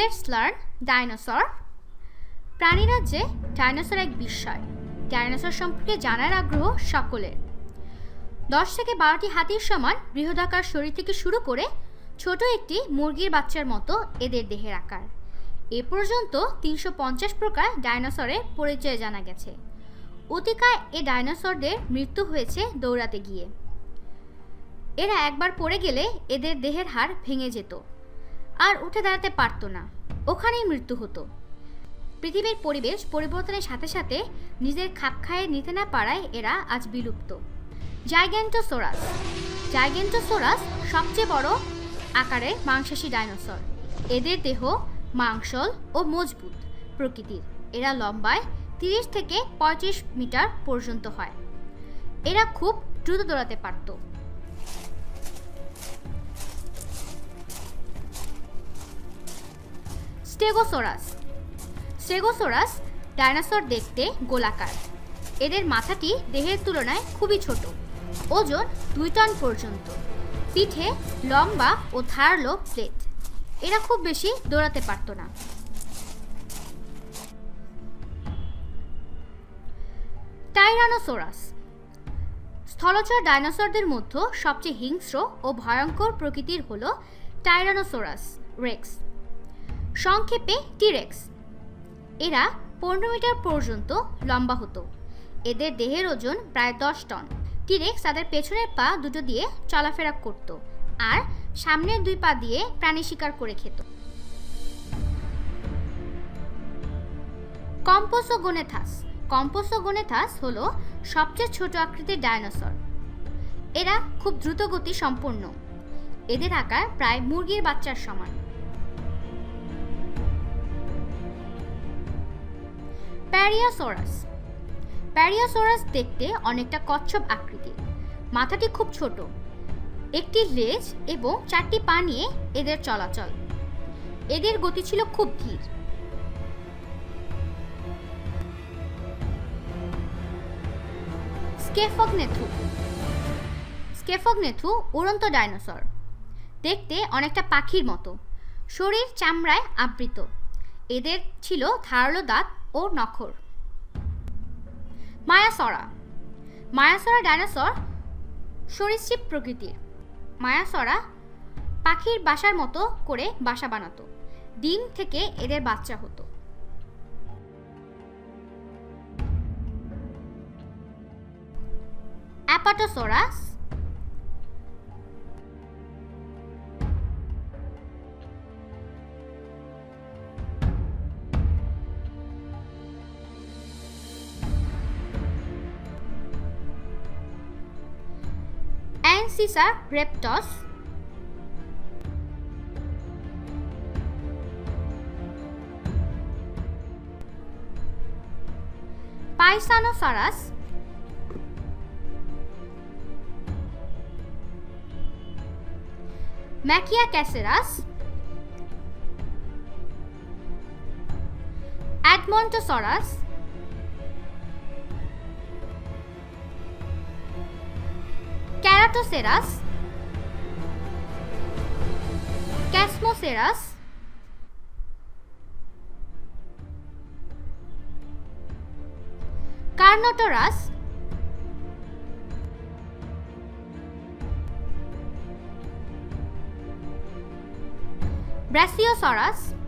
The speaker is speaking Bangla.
লার্ন ডাইনোসর প্রাণীরাজ্যে ডাইনোসর এক বিস্ময়। ডাইনোসর সম্পর্কে জানার আগ্রহ সকলের। দশ থেকে বারোটি হাতির সমান বৃহদাকার শরীর থেকে শুরু করে ছোট একটি মুরগির বাচ্চার মতো এদের দেহের আকার। এ পর্যন্ত তিনশো পঞ্চাশ প্রকার ডাইনোসরের পরিচয় জানা গেছে। অতিকায় এ ডাইনোসরদের মৃত্যু হয়েছে দৌড়াতে গিয়ে। এরা একবার পড়ে গেলে এদের দেহের হাড় ভেঙে যেত। আর উঠে দাঁড়াতে পারতো না। ওখানেই মৃত্যু হতো। পৃথিবীর পরিবেশ পরিবর্তনের সাথে সাথে নিজের খাপ খায়ে নিতে না পারায় এরা আজ বিলুপ্ত। জাইগেন্টোসোরাস জাইগেন্টোসোরাস সবচেয়ে বড় আকারে মাংসাশী ডাইনোসর। এদের দেহ মাংসল ও মজবুত প্রকৃতির। এরা লম্বায় তিরিশ থেকে পঁয়ত্রিশ মিটার পর্যন্ত হয়। এরা খুব দ্রুত দৌড়াতে পারত। স্টেগোসোরাস। স্টেগোসোরাস ডাইনোসর দেখতে গোলাকার। এদের মাথাটি দেহের তুলনায় খুবই ছোট। ওজন দুই টন পর্যন্ত। পিঠে লম্বা ও ধারালো প্লেট। এরা খুব বেশি দৌড়াতে পারত না। টাইরানোসোরাস। স্থলচর ডাইনোসরদের মধ্যে সবচেয়ে হিংস্র ও ভয়ঙ্কর প্রকৃতির হল টাইরানোসোরাস, রেক্স। সংক্ষেপে টিরেক্স এরা পনেরো মিটার পর্যন্ত লম্বা হতো। এদের দেহের ওজন প্রায় দশ টন। টিরেক্স তাদের পেছনের পা দুটো দিয়ে চলাফেরা করত আর সামনের দুই পা দিয়ে প্রাণী শিকার করে খেত। কম্পোসোগোনেথাস কম্পোসোগোনেথাস হলো সবচেয়ে ছোট আকৃতির ডায়নোসর এরা খুব দ্রুত গতি সম্পন্ন। এদের আকার প্রায় মুরগির বাচ্চার সমান। প্যারিয়াসোরাস। প্যারিয়াসোরাস দেখতে অনেকটা কচ্ছপ আকৃতির। মাথাটি খুব ছোট। একটি লেজ এবং চারটি পা নিয়ে এদের চলাচল। এদের গতি ছিল খুব ধীর। স্কেফগনেথু। স্কেফগনেথু উড়ন্ত ডাইনোসর। দেখতে অনেকটা পাখির মতো। শরীর চামড়ায় আবৃত। এদের ছিল ধারালো দাঁত ও নখর। মায়াসরা। মায়াসরা ডাইনোসর, সরীসৃপ প্রকৃতির। মায়াসরা পাখির বাসার মতো করে বাসা বানাতো। ডিম থেকে এদের বাচ্চা হতো। অ্যাপাটোসোরাস Ancisa reptos Paisanosaurus Machiacacerus Admontosaurus Keratoceras Casmoceras Carnotaurus Brachiosaurus